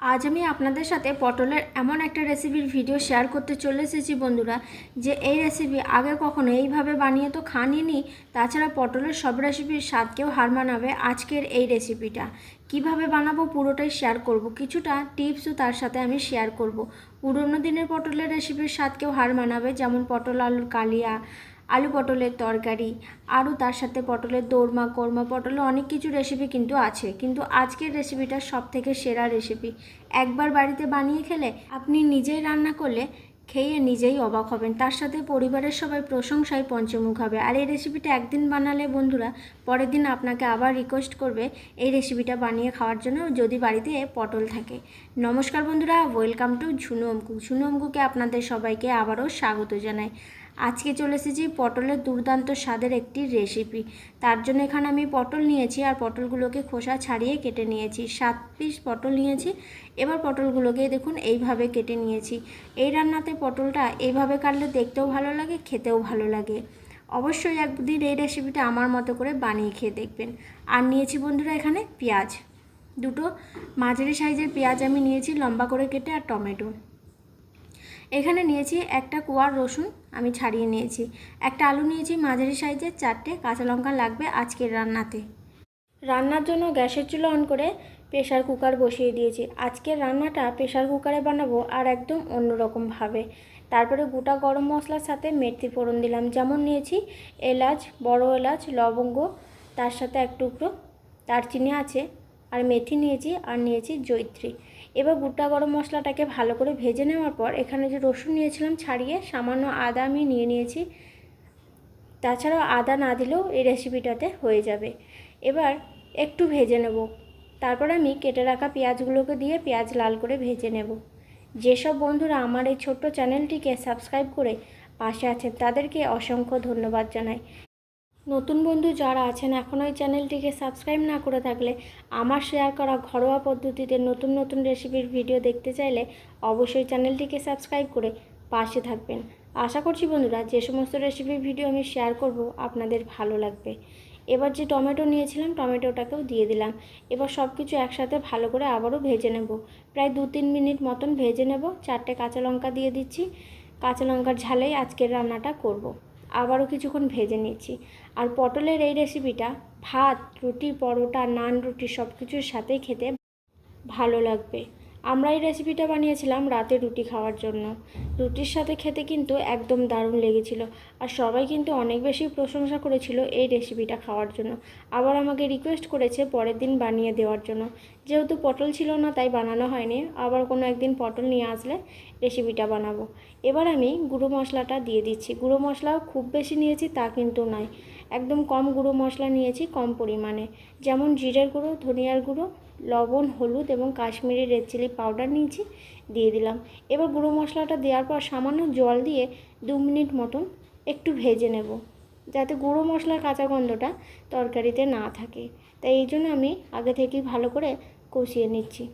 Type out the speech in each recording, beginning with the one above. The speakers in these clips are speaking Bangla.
আজ আমি আপনাদের সাথে পটলের এমন একটা রেসিপির ভিডিও শেয়ার করতে চলে এসেছি বন্ধুরা, যে এই রেসিপি আগে কখনো এইভাবে বানিয়ে তো খানিনি, তাছাড়া পটলের সব রেসিপির স্বাদকেও হার মানাবে আজকের এই রেসিপিটা কীভাবে বানাবো পুরোটাই শেয়ার করব, কিছুটা টিপসও তার সাথে আমি শেয়ার করব। পুরোনো দিনের পটলের রেসিপির স্বাদকেও হার মানাবে, যেমন পটল, আলুর কালিয়া আলু পটলের তরকারি, আরও তার সাথে পটলের দোরমা, কোরমা, পটলের অনেক কিছু রেসিপি কিন্তু আছে। কিন্তু আজকের রেসিপিটা সব থেকে সেরা রেসিপি একবার বাড়িতে বানিয়ে খেলে আপনি নিজেই রান্না করলে খেয়ে নিজেই অবাক হবেন। তার সাথে পরিবারের সবাই প্রশংসায় পঞ্চমুখ হবে। আর এই রেসিপিটা একদিন বানালে বন্ধুরা, পরের দিন আপনাকে আবার রিকোয়েস্ট করবে এই রেসিপিটা বানিয়ে খাওয়ার জন্য যদি বাড়িতে পটল থাকে। নমস্কার বন্ধুরা ওয়েলকাম টু ঝুনু অঙ্কু। ঝুনু অঙ্কুকে আপনাদের সবাইকে আবারও স্বাগত জানাই। আজকে চলে এসেছি পটলের দুর্দান্ত স্বাদের একটি রেসিপি তার জন্য এখানে আমি পটল নিয়েছি আর পটলগুলোকে খোসা ছাড়িয়ে কেটে নিয়েছি। সাত পিস পটল নিয়েছি। এবার পটলগুলোকে দেখুন এইভাবে কেটে নিয়েছি। এই রান্নাতে পটলটা এইভাবে কাটলে দেখতেও ভালো লাগে, খেতেও ভালো লাগে। অবশ্যই একদিন এই রেসিপিটা আমার মতো করে বানিয়ে খেয়ে দেখবেন। আর নিয়েছি বন্ধুরা এখানে পেঁয়াজ। দুটো মাঝারি সাইজের পেঁয়াজ আমি নিয়েছি, লম্বা করে কেটে আর টমেটো। এখানে নিয়েছি একটা কুয়ার রসুন, আমি ছাড়িয়ে নিয়েছি। একটা আলু নিয়েছি, মাঝারি সাইজের চারটে কাঁচা লঙ্কা লাগবে আজকের রান্নাতে। রান্নার জন্য গ্যাসের চুলো অন করে প্রেশার কুকার বসিয়ে দিয়েছি। আজকের রান্নাটা প্রেশার কুকারে বানাবো আর একদম অন্যরকমভাবে। তারপরে গোটা গরম মশলার সাথে মেথি ফোড়ন দিলাম। যেমন নিয়েছি, এলাচ, বড় এলাচ, লবঙ্গ, তার সাথে এক টুকরো, দারচিনি আছে, আর মেথি নিয়েছি, আর নিয়েছি জৈত্রী এবার গোটা গরম মশলাটাকে ভালো করে ভেজে নেওয়ার পর এখানে যে রসুন নিয়েছিলাম ছাড়িয়ে সামান্য আদা আমি নিয়ে নিয়েছি। তাছাড়াও আদা না দিলেও এই রেসিপিটাতে হয়ে যাবে। এবার একটু ভেজে নেব। তারপর আমি কেটে রাখা পেঁয়াজগুলোকে দিয়ে পেঁয়াজ লাল করে ভেজে নেব। যেসব বন্ধুরা আমার এই ছোট্ট চ্যানেলটিকে সাবস্ক্রাইব করে পাশে আছেন তাদেরকে অসংখ্য ধন্যবাদ জানাই। নতুন বন্ধু যারা আছেন এখন ওই চ্যানেলটিকে সাবস্ক্রাইব না করে থাকলে আমার শেয়ার করা ঘরোয়া পদ্ধতিতে নতুন নতুন রেসিপির ভিডিও দেখতে চাইলে অবশ্যই চ্যানেলটিকে সাবস্ক্রাইব করে পাশে থাকবেন। আশা করছি বন্ধুরা, যে সমস্ত রেসিপির ভিডিও আমি শেয়ার করব, আপনাদের ভালো লাগবে। এবার যে টমেটো নিয়েছিলাম, টমেটোটাকেও দিয়ে দিলাম। এবার সব কিছু একসাথে ভালো করে আবারও ভেজে নেব। প্রায় দু তিন মিনিট মতন ভেজে নেব। চারটে কাঁচা লঙ্কা দিয়ে দিচ্ছি। কাঁচা লঙ্কার ঝালেই আজকের রান্নাটা করব। আবারও কিছুক্ষণ ভেজে নিচ্ছি। আর পটলের এই রেসিপিটা ভাত, রুটি, পরোটা, নান, রুটি সব কিছুর সাথেই খেতে ভালো লাগবে। আমরা এই রেসিপিটা বানিয়েছিলাম রাতে রুটি খাওয়ার জন্য। রুটির সাথে খেতে কিন্তু একদম দারুণ লেগেছিল আর সবাই কিন্তু অনেক বেশি প্রশংসা করেছিল এই রেসিপিটা খাওয়ার জন্য। আবার আমাকে রিকোয়েস্ট করেছে পরের দিন বানিয়ে দেওয়ার জন্য। যেহেতু পটল ছিল না, তাই বানানো হয়নি। আবার কোনো একদিন পটল নিয়ে আসলে রেসিপিটা বানাবো। এবার আমি গুঁড়ো মশলাটা দিয়ে দিচ্ছি। গুঁড়ো মশলাও খুব বেশি নিয়েছি তা কিন্তু নয়। একদম কম গুঁড়ো মশলা নিয়েছি কম পরিমাণে। যেমন জিরের গুঁড়ো, ধনিয়ার গুঁড়ো লবণ, হলুদ এবং কাশ্মীরি রেড চিলি পাউডার নিয়েছি, দিয়ে দিলাম। এবার গুঁড়ো মশলাটা দেওয়ার পর সামান্য জল দিয়ে দু মিনিট মতন একটু ভেজে নেব, যাতে গুঁড়ো মশলার কাঁচা গন্ধটা তরকারিতে না থাকে। তাই এই জন্য আমি আগে থেকেই ভালো করে কষিয়ে নিচ্ছি।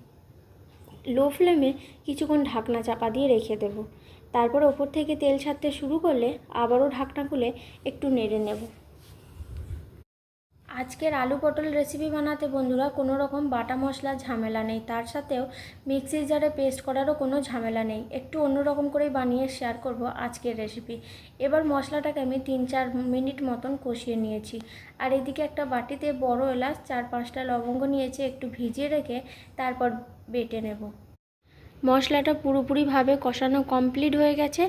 লো ফ্লেমে কিছুক্ষণ ঢাকনা চাপা দিয়ে রেখে দেব। তারপর ওপর থেকে তেল ছাড়তে শুরু করলে আবারও ঢাকনা খুলে একটু নেড়ে নেব। আজকের আলু পটল রেসিপি বানাতে বন্ধুরা কোনো রকম বাটা মশলা ঝামেলা নেই। তার সাথেও মিক্সি জারে পেস্ট করারও কোনো ঝামেলা নেই। একটু অন্যরকম করেই বানিয়ে শেয়ার করব আজকের রেসিপি এবার মশলাটাকে আমি তিন চার মিনিট মতন কষিয়ে নিয়েছি। আর এদিকে একটা বাটিতে বড় এলাচ, চার পাঁচটা লবঙ্গ নিয়েছি, একটু ভিজিয়ে রেখে তারপর বেটে নেব। মশলাটা পুরোপুরিভাবে কষানো কমপ্লিট হয়ে গেছে।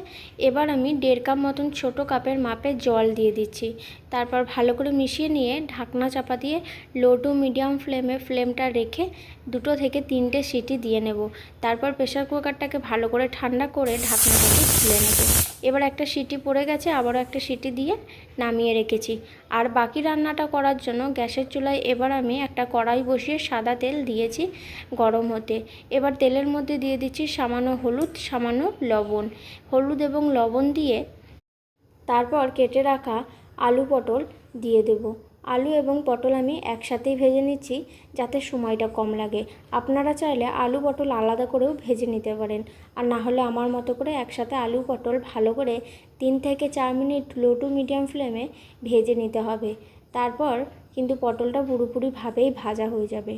এবার আমি দেড় কাপ মতন ছোটো কাপের মাপে জল দিয়ে দিচ্ছি। তারপর ভালো করে মিশিয়ে নিয়ে ঢাকনা চাপা দিয়ে লো টু মিডিয়াম ফ্লেমে ফ্লেমটা রেখে দুটো থেকে তিনটে সিটি দিয়ে নেব। তারপর প্রেশার কুকারটাকে ভালো করে ঠান্ডা করে ঢাকনাটাকে খুলে নেব। এবার একটা সিটি পড়ে গেছে, আবারও একটা সিটি দিয়ে নামিয়ে রেখেছি। আর বাকি রান্নাটা করার জন্য গ্যাসের চুলায় এবার আমি একটা কড়াই বসিয়ে সাদা তেল দিয়েছি গরম হতে। এবার তেলের মধ্যে দিয়ে দিচ্ছি সামান্য হলুদ, সামান্য লবণ। হলুদ এবং লবণ দিয়ে তারপর কেটে রাখা আলু পটল দিয়ে দেব। আলু এবং পটল আমি একসাথেই ভেজে নিচ্ছি যাতে সময়টা কম লাগে। আপনারা চাইলে আলু পটল আলাদা করেও ভেজে নিতে পারেন। আর না হলে আমার মতো করে একসাথে আলু পটল ভালো করে তিন থেকে চার মিনিট লো টু মিডিয়াম ফ্লেমে ভেজে নিতে হবে। তারপর কিন্তু পটলটা পুরোপুরিভাবেই ভাজা হয়ে যাবে।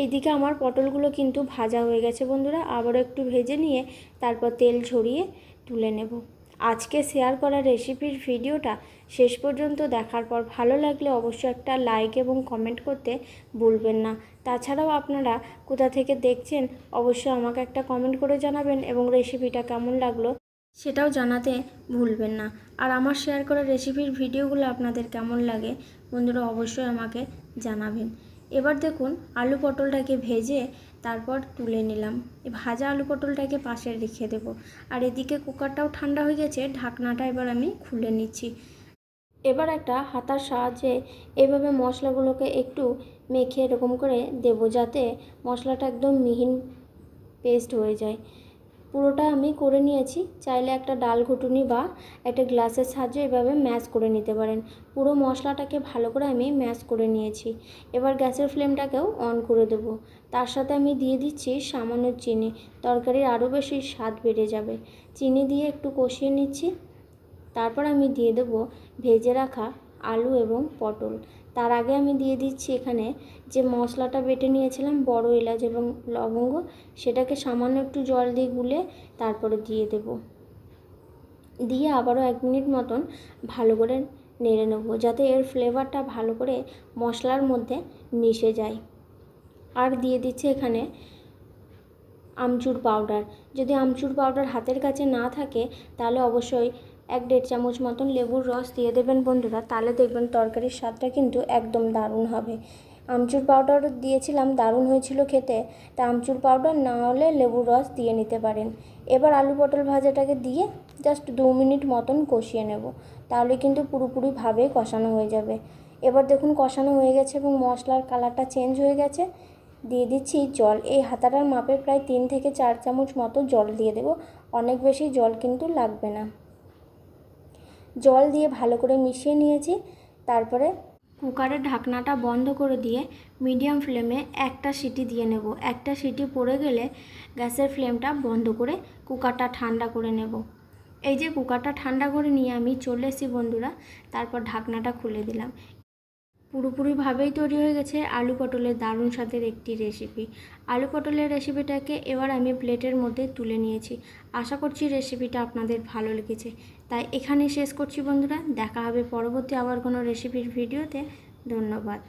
এইদিকে আমার পটলগুলো কিন্তু ভাজা হয়ে গেছে বন্ধুরা। আবারও একটু ভেজে নিয়ে তারপর তেল ঝরিয়ে তুলে নেব। আজকে শেয়ার করা রেসিপির ভিডিওটা শেষ পর্যন্ত দেখার পর ভালো লাগলে অবশ্যই একটা লাইক এবং কমেন্ট করতে ভুলবেন না। তাছাড়াও আপনারা কোথা থেকে দেখছেন অবশ্যই আমাকে একটা কমেন্ট করে জানাবেন এবং রেসিপিটা কেমন লাগল সেটাও জানাতে ভুলবেন না। আর আমার শেয়ার করা রেসিপির ভিডিওগুলো আপনাদের কেমন লাগে বন্ধুরা অবশ্যই আমাকে জানাবেন। এবার দেখুন আলু পটলটাকে ভেজে তারপর তুলে নিলাম। ভাজা আলু পটলটাকে পাশে রেখে দেব। আর এদিকে কুকারটাও ঠান্ডা হয়ে গেছে, ঢাকনাটা এবার আমি খুলে নিচ্ছি। এবার একটা হাতার সাহায্যে এভাবে মশলাগুলোকে একটু মেখে এরকম করে দেবো যাতে মশলাটা একদম মিহিন পেস্ট হয়ে যায়। পুরোটা আমি করে নিয়েছি। চাইলে একটা ডাল ঘুটুনি বা একটা গ্লাসের সাহায্যে এভাবে ম্যাশ করে নিতে পারেন। পুরো মশলাটাকে ভালো করে আমি ম্যাশ করে নিয়েছি। এবার গ্যাসের ফ্লেমটাকেও অন করে দেব। তার সাথে আমি দিয়ে দিচ্ছি সামান্য চিনি। তরকারির আরও বেশি স্বাদ বেড়ে যাবে। চিনি দিয়ে একটু কষিয়ে নিচ্ছি। তারপর আমি দিয়ে দেবো ভেজে রাখা আলু এবং পটল। তার আগে আমি দিয়ে দিচ্ছি এখানে যে মশলাটা বেটে নিয়েছিলাম, বড় এলাচ এবং লবঙ্গ, সেটাকে সামান্য একটু জল দিয়ে গুলে তারপরে দিয়ে দেব। দিয়ে আবারও এক মিনিট মতন ভালো করে নেড়ে নেব, যাতে এর ফ্লেভারটা ভালো করে মশলার মধ্যে মিশে যায়। আর দিয়ে দিচ্ছে এখানে আমচুর পাউডার যদি আমচুর পাউডার হাতের কাছে না থাকে, তাহলে অবশ্যই এক দেড় চামচ মতন লেবুর রস দিয়ে দেবেন বন্ধুরা, তাহলে দেখবেন তরকারির স্বাদটা কিন্তু একদম দারুণ হবে। আমচুর পাউডার দিয়েছিলাম, দারুণ হয়েছিল খেতে, তা আমচুর পাউডার না হলে লেবুর রস দিয়ে নিতে পারেন। এবার আলু পটল ভাজাটাকে দিয়ে জাস্ট দু মিনিট মতন কষিয়ে নেব, তাহলে কিন্তু পুরোপুরিভাবে কষানো হয়ে যাবে। এবার দেখুন কষানো হয়ে গেছে এবং মশলার কালারটা চেঞ্জ হয়ে গেছে। দিয়ে দিচ্ছি জল, এই হাতাটার মাপে প্রায় তিন থেকে চার চামচ মতো জল দিয়ে দেব, অনেক বেশি জল কিন্তু লাগবে না। জল দিয়ে ভালো করে মিশিয়ে নিয়েছি। তারপরে কুকারের ঢাকনাটা বন্ধ করে দিয়ে মিডিয়াম ফ্লেমে একটা সিটি দিয়ে নেব। একটা সিটি পড়ে গেলে গ্যাসের ফ্লেমটা বন্ধ করে কুকারটা ঠান্ডা করে নেব। এই যে কুকারটা ঠান্ডা করে নিয়ে আমি চলে এসেছি বন্ধুরা, তারপর ঢাকনাটা খুলে দিলাম। পুরোপুরিভাবেই তৈরি হয়ে গেছে আলু পটলের দারুণ স্বাদের একটি রেসিপি আলু পটলের রেসিপিটাকে এবার আমি প্লেটের মধ্যে তুলে নিয়েছি। আশা করছি রেসিপিটা আপনাদের ভালো লেগেছে। তাই এখানে শেষ করছি বন্ধুরা। দেখা হবে পরবর্তী আবার কোনো রেসিপির ভিডিওতে ধন্যবাদ।